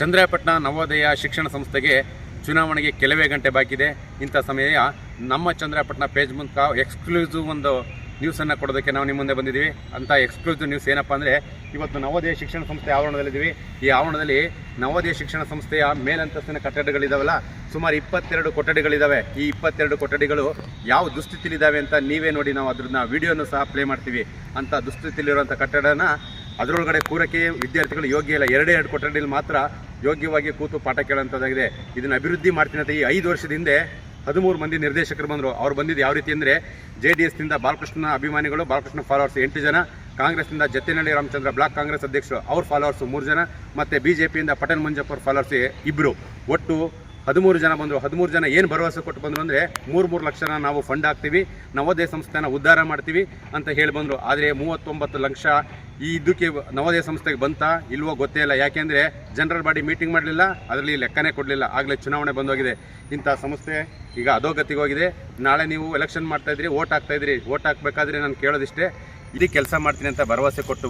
ಚಂದ್ರಾಯಪಟ್ಟಣ ನವೋದಯ ಶಿಕ್ಷಣ ಸಂಸ್ಥೆಗೆ ಚುನಾವಣೆಗೆ ಕೆಲವೇ ಗಂಟೆ ಬಾಕಿದೆ. ಇಂಥ ಸಮಯ ನಮ್ಮ ಚಂದ್ರಾಯಪಟ್ಟಣ ಪೇಜ್ ಮೂಲಕ ಎಕ್ಸ್ಕ್ಲೂಸಿವ್ ಒಂದು ನ್ಯೂಸನ್ನು ಕೊಡೋದಕ್ಕೆ ನಾವು ನಿಮ್ಮ ಮುಂದೆ ಬಂದಿದ್ದೀವಿ. ಅಂಥ ಎಕ್ಸ್ಕ್ಲೂಸಿವ್ ನ್ಯೂಸ್ ಏನಪ್ಪ ಅಂದರೆ, ಇವತ್ತು ನವೋದಯ ಶಿಕ್ಷಣ ಸಂಸ್ಥೆ ಆವರಣದಲ್ಲಿದ್ದೀವಿ. ಈ ಆವರಣದಲ್ಲಿ ನವೋದಯ ಶಿಕ್ಷಣ ಸಂಸ್ಥೆಯ ಮೇಲಂತಸ್ತಿನ ಕಟ್ಟಡಗಳಿದಾವಲ್ಲ, ಸುಮಾರು ಇಪ್ಪತ್ತೆರಡು ಕೊಠಡಿಗಳಿದ್ದಾವೆ ಈ ಇಪ್ಪತ್ತೆರಡು ಕೊಠಡಿಗಳು ಯಾವ ದುಸ್ಥಿತಿಲಿದ್ದಾವೆ ಅಂತ ನೀವೇ ನೋಡಿ ನಾವು ಅದ್ರನ್ನ ವಿಡಿಯೋನು ಸಹ ಪ್ಲೇ ಮಾಡ್ತೀವಿ. ಅಂಥ ದುಸ್ಥಿತಿಲಿರುವಂಥ ಕಟ್ಟಡನ ಅದರೊಳಗಡೆ ಕೂರಕ್ಕೆ ವಿದ್ಯಾರ್ಥಿಗಳು ಯೋಗ್ಯ ಇಲ್ಲ. ಎರಡೇ ಎರಡು ಕೊಠಡಿಯಲ್ಲಿ ಮಾತ್ರ ಯೋಗ್ಯವಾಗಿ ಕೂತು ಪಾಠ ಕೇಳುವಂಥದ್ದಾಗಿದೆ ಇದನ್ನು ಅಭಿವೃದ್ಧಿ ಮಾಡ್ತೀನಿ ಅಂತ ಈ ಐದು ವರ್ಷದ ಹಿಂದೆ ಹದಿಮೂರು ಮಂದಿ ನಿರ್ದೇಶಕರು ಬಂದರು. ಅವ್ರು ಬಂದಿದ್ದು ಯಾವ ರೀತಿ ಅಂದರೆ ಜೆ ಡಿ ಎಸ್ನಿಂದ ಬಾಲಕೃಷ್ಣ ಅಭಿಮಾನಿಗಳು, ಬಾಲಕೃಷ್ಣ ಫಾಲೋವರ್ಸ್ ಎಂಟು ಜನ, ಕಾಂಗ್ರೆಸ್ನಿಂದ ಜತ್ತಿನಹಳ್ಳಿ ರಾಮಚಂದ್ರ ಬ್ಲಾಕ್ ಕಾಂಗ್ರೆಸ್ ಅಧ್ಯಕ್ಷರು, ಅವ್ರ ಫಾಲೋವರ್ಸು ಮೂರು ಜನ, ಮತ್ತು ಬಿ ಜೆ ಪಿಯಿಂದ ಪಟೇಲ್ ಮಂಜಪ್ಪ ಅವ್ರ ಫಾಲೋವರ್ಸ್ ಇಬ್ಬರು ಒಟ್ಟು ಹದಿಮೂರು ಜನ ಬಂದರು. ಹದಿಮೂರು ಜನ ಏನು ಭರವಸೆ ಕೊಟ್ಟು ಬಂದರು ಅಂದರೆ ಮೂರು ಮೂರು ಲಕ್ಷನ ನಾವು ಫಂಡ್ ಹಾಕ್ತೀವಿ. ನವೋದಯ ಸಂಸ್ಥೆನ ಉದ್ಧಾರ ಮಾಡ್ತೀವಿ ಅಂತ ಹೇಳಿ ಬಂದರು. ಆದರೆ ಮೂವತ್ತೊಂಬತ್ತು ಲಕ್ಷ ಈ ಇದಕ್ಕೆ ನವೋದಯ ಸಂಸ್ಥೆಗೆ ಬಂತ, ಇಲ್ವೋ ಗೊತ್ತೇ ಇಲ್ಲ. ಯಾಕೆಂದರೆ ಜನರಲ್ ಬಾಡಿ ಮೀಟಿಂಗ್ ಮಾಡಲಿಲ್ಲ, ಅದರಲ್ಲಿ ಲೆಕ್ಕನೇ ಕೊಡಲಿಲ್ಲ. ಆಗಲೇ ಚುನಾವಣೆ ಬಂದೋಗಿದೆ. ಇಂಥ ಸಂಸ್ಥೆ ಈಗ ಅಧೋಗತಿಗೆ ಹೋಗಿದೆ. ನಾಳೆ ನೀವು ಎಲೆಕ್ಷನ್ ಮಾಡ್ತಾಯಿದ್ರಿ ಓಟ್ ಹಾಕ್ತಾ ಇದ್ರಿ. ಓಟ್ ಹಾಕ್ಬೇಕಾದ್ರೆ ನಾನು ಕೇಳೋದಿಷ್ಟೇ. ಇದಕ್ಕೆ ಕೆಲಸ ಮಾಡ್ತೀನಿ ಅಂತ ಭರವಸೆ ಕೊಟ್ಟು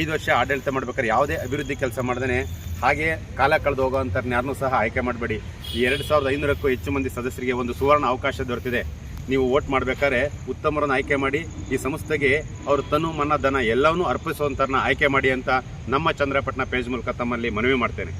ಐದು ವರ್ಷ ಆಡಳಿತ ಮಾಡ್ಬೇಕಾದ್ರೆ ಯಾವುದೇ ಅಭಿವೃದ್ಧಿ ಕೆಲಸ ಮಾಡ್ದೇ ಹಾಗೆ ಕಾಲ ಕಳೆದು ಹೋಗೋವಂಥವ್ರನ್ನ ಯಾರನ್ನೂ ಸಹ ಆಯ್ಕೆ ಮಾಡಬೇಡಿ. ಈ ಎರಡು ಸಾವಿರದ ಐನೂರಕ್ಕೂ ಹೆಚ್ಚು ಮಂದಿ ಸದಸ್ಯರಿಗೆ ಒಂದು ಸುವರ್ಣ ಅವಕಾಶ ದೊರೆತಿದೆ. ನೀವು ವೋಟ್ ಮಾಡಬೇಕಾದ್ರೆ ಉತ್ತಮರನ್ನು ಆಯ್ಕೆ ಮಾಡಿ, ಈ ಸಂಸ್ಥೆಗೆ ಅವರು ತನು ಮನ ಧನ ಎಲ್ಲವನ್ನೂ ಅರ್ಪಿಸುವಂಥವ್ರನ್ನ ಆಯ್ಕೆ ಮಾಡಿ ಅಂತ ನಮ್ಮ ಚಂದ್ರಪಟ್ಟಣ ಪೇಜ್ ಮೂಲಕ ತಮ್ಮಲ್ಲಿ ಮನವಿ ಮಾಡ್ತೇನೆ.